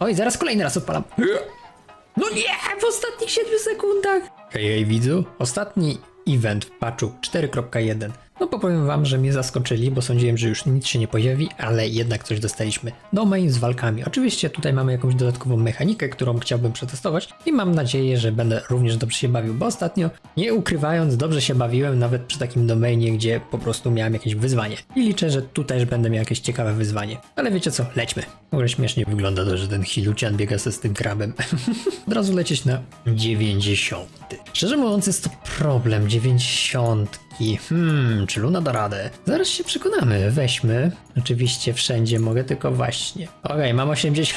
Oj, zaraz kolejny raz odpalam. No nie, w ostatnich 7 sekundach. Hej, hej widzu, ostatni event w patchu 4.1. No powiem wam, że mnie zaskoczyli, bo sądziłem, że już nic się nie pojawi, ale jednak coś dostaliśmy. Domain z walkami. Oczywiście tutaj mamy jakąś dodatkową mechanikę, którą chciałbym przetestować i mam nadzieję, że będę również dobrze się bawił, bo ostatnio, nie ukrywając, dobrze się bawiłem nawet przy takim domainie, gdzie po prostu miałem jakieś wyzwanie. I liczę, że tu też będę miał jakieś ciekawe wyzwanie. Ale wiecie co, lećmy. Ogóle śmiesznie wygląda to, że ten Hilucian biega se z tym krabem. Od razu lecieć na 90. Szczerze mówiąc jest to problem, 90. Hmm, czy Luna da radę? Zaraz się przekonamy, weźmy. Oczywiście wszędzie mogę, tylko właśnie. Okej, mam 80%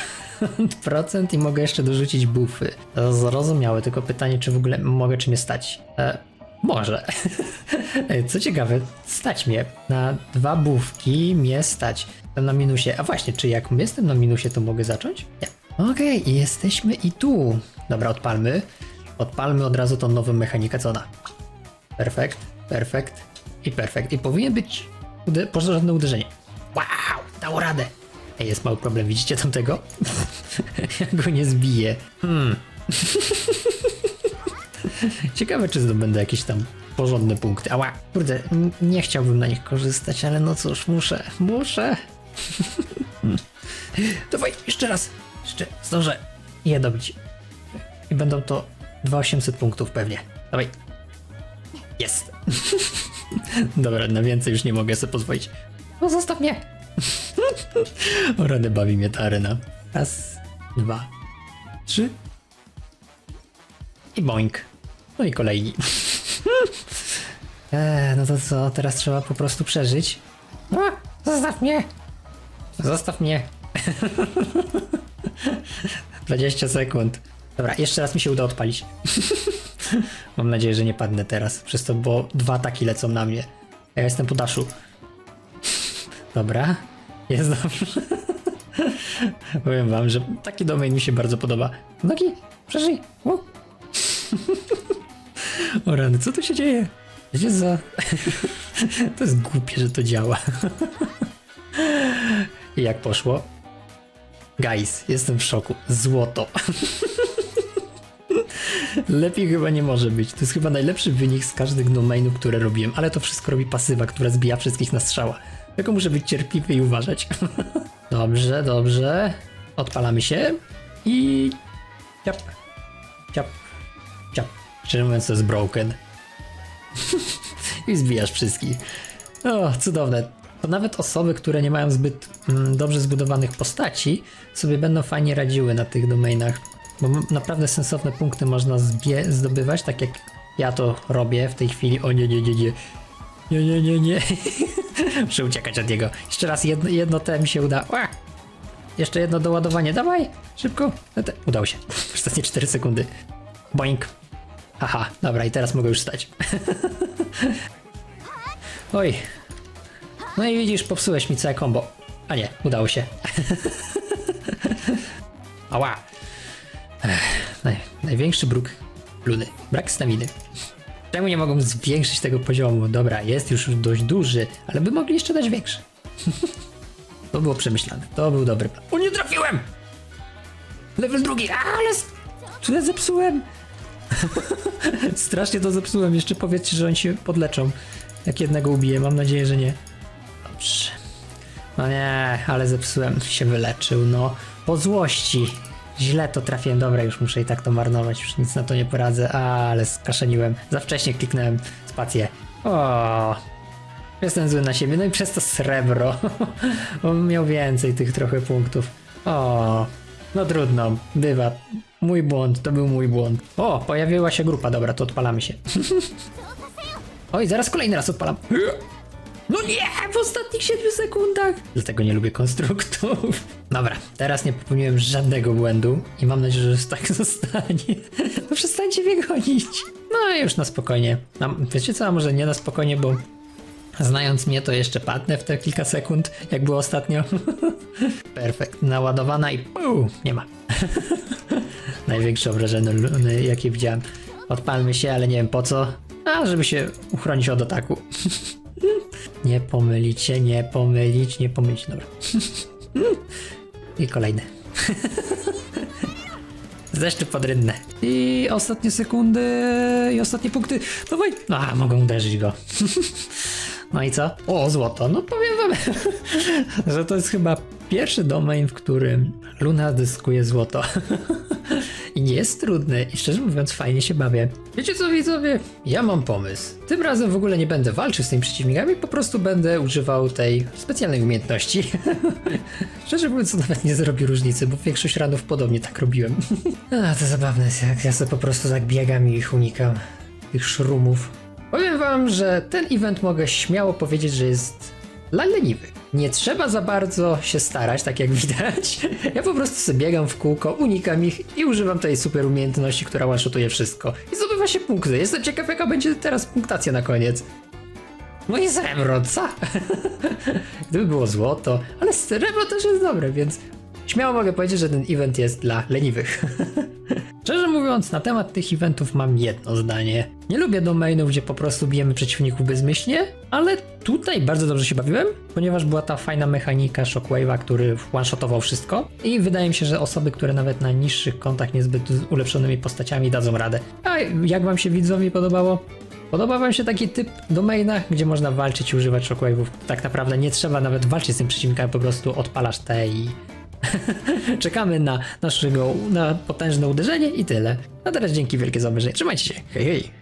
i mogę jeszcze dorzucić buffy. To Zrozumiałe, tylko pytanie, czy w ogóle mogę czy mnie stać? E, może. Co ciekawe, stać mnie. Na dwa bufki mnie stać. Na minusie. A właśnie, czy jak jestem na minusie, to mogę zacząć? Nie. Okej, i jesteśmy i tu. Dobra, odpalmy. Odpalmy od razu tą nową mechanikę, co ona? Perfekt, perfekt i perfekt. I powinien być ude- porządne uderzenie. Wow, dało radę. Ej, jest mały problem, widzicie tamtego? ja go nie zbiję. Hmm. Ciekawe, czy zdobędę jakieś tam porządne punkty. Ała, kurde, nie chciałbym na nich korzystać, ale no cóż, muszę, muszę. Dawaj, jeszcze raz. Jeszcze zdążę je dobić. I będą to 2800 punktów pewnie. Dawaj. Jest. Dobra, na więcej już nie mogę sobie pozwolić. No zostaw mnie. o rany bawi mnie ta arena. Raz, dwa, trzy. I boink. No i kolejni. eee, no to co, teraz trzeba po prostu przeżyć. No, zostaw mnie. Zostaw mnie. 20 sekund. Dobra, jeszcze raz mi się uda odpalić. Mam nadzieję, że nie padnę teraz, przez to, bo dwa ataki lecą na mnie. Ja jestem po daszu. Dobra, jest dobrze. Powiem wam, że taki domain mi się bardzo podoba. Nogi, przeżyj! U. O rany, co tu się dzieje? Gdzie za... to jest głupie, że to działa. I jak poszło? Guys, jestem w szoku. Złoto. Lepiej chyba nie może być. To jest chyba najlepszy wynik z każdych domainów, które robiłem, ale to wszystko robi pasywa, która zbija wszystkich na strzała. Tylko muszę być cierpliwy i uważać. dobrze, dobrze. Odpalamy się i... Ciap, ciap, ciap. Szczerze mówiąc to jest broken. I zbijasz wszystkich. O, cudowne. To nawet osoby, które nie mają zbyt mm, dobrze zbudowanych postaci, sobie będą fajnie radziły na tych domainach. Bo naprawdę sensowne punkty można zdobywać, tak jak ja to robię w tej chwili. O nie, nie, nie, nie. Nie, nie, nie, nie. Muszę uciekać od niego. Jeszcze raz jedno, jedno te mi się uda. Ła! Jeszcze jedno doładowanie. Dawaj! Szybko. Te- Udało się. Ostatnie 4 sekundy. Boink. Haha, dobra, i teraz mogę już stać. Oj. No i widzisz, popsułeś mi całe combo. A nie, udało się. Ała. Ech, naj, największy bruk luny. Brak staminy. Czemu nie mogą zwiększyć tego poziomu? Dobra, jest już dość duży, ale by mogli jeszcze dać większy. to było przemyślane. To był dobry plan. O, nie trafiłem! Level drugi, a, ale... Tyle zepsułem! Strasznie to zepsułem. Jeszcze powiedzcie, że oni się podleczą. Jak jednego ubiję, mam nadzieję, że nie. Dobrze. No nie, ale zepsułem. Się wyleczył, no. Po złości. Źle to trafiłem. Dobra, już muszę i tak to marnować. Już nic na to nie poradzę. Ale skaszeniłem. Za wcześnie kliknąłem spację. O. Jestem zły na siebie. No i przez to srebro. On miał więcej tych trochę punktów. O. No trudno. Bywa. Mój błąd. To był mój błąd. O, pojawiła się grupa. Dobra, to odpalamy się. Oj, zaraz kolejny raz odpalam. No nie, w ostatnich 7 sekundach. Dlatego nie lubię konstruktów. Dobra, teraz nie popełniłem żadnego błędu i mam nadzieję, że tak zostanie. No przestańcie mnie gonić. No już na spokojnie. A, wiecie co, a może nie na spokojnie, bo znając mnie to jeszcze padnę w te kilka sekund, jak było ostatnio. Perfekt, naładowana i puu, nie ma. Największe obrażenie luny, jakie widziałem. Odpalmy się, ale nie wiem po co. A, żeby się uchronić od ataku. Nie pomylić się, nie pomylić, nie pomylić. Dobra. I kolejny. Zeszczy pod rynne. I ostatnie sekundy i ostatnie punkty. Dawaj. No, a, mogę uderzyć go. No i co? O, złoto. No powiem wam, że to jest chyba pierwszy domain, w którym Luna zyskuje złoto. I nie jest trudny i szczerze mówiąc fajnie się bawię. Wiecie co widzowie? Ja mam pomysł. Tym razem w ogóle nie będę walczył z tymi przeciwnikami, po prostu będę używał tej specjalnej umiejętności. szczerze mówiąc to nawet nie zrobi różnicy, bo większość ranów podobnie tak robiłem. A, to zabawne jest jak ja sobie po prostu tak biegam i ich unikam. Tych szrumów. Powiem wam, że ten event mogę śmiało powiedzieć, że jest dla leniwych. Nie trzeba za bardzo się starać, tak jak widać. Ja po prostu sobie biegam w kółko, unikam ich i używam tej super umiejętności, która one-shotuje wszystko. I zdobywa się punkty. Jestem ciekaw, jaka będzie teraz punktacja na koniec. No i srebro, co? Gdyby było złoto, ale srebro też jest dobre, więc śmiało mogę powiedzieć, że ten event jest dla leniwych. Szczerze mówiąc, na temat tych eventów mam jedno zdanie. Nie lubię domainów, gdzie po prostu bijemy przeciwników bezmyślnie, ale tutaj bardzo dobrze się bawiłem, ponieważ była ta fajna mechanika Shockwave'a, który one-shotował wszystko i wydaje mi się, że osoby, które nawet na niższych kontach niezbyt ulepszonymi postaciami dadzą radę. A jak wam się widzowie podobało? Podoba wam się taki typ domaina, gdzie można walczyć i używać shockwave'ów? Tak naprawdę nie trzeba nawet walczyć z tym przeciwnikiem, po prostu odpalasz te i Czekamy na naszego na potężne uderzenie i tyle. A teraz dzięki wielkie za obejrzenie. Trzymajcie się. Hej, hej.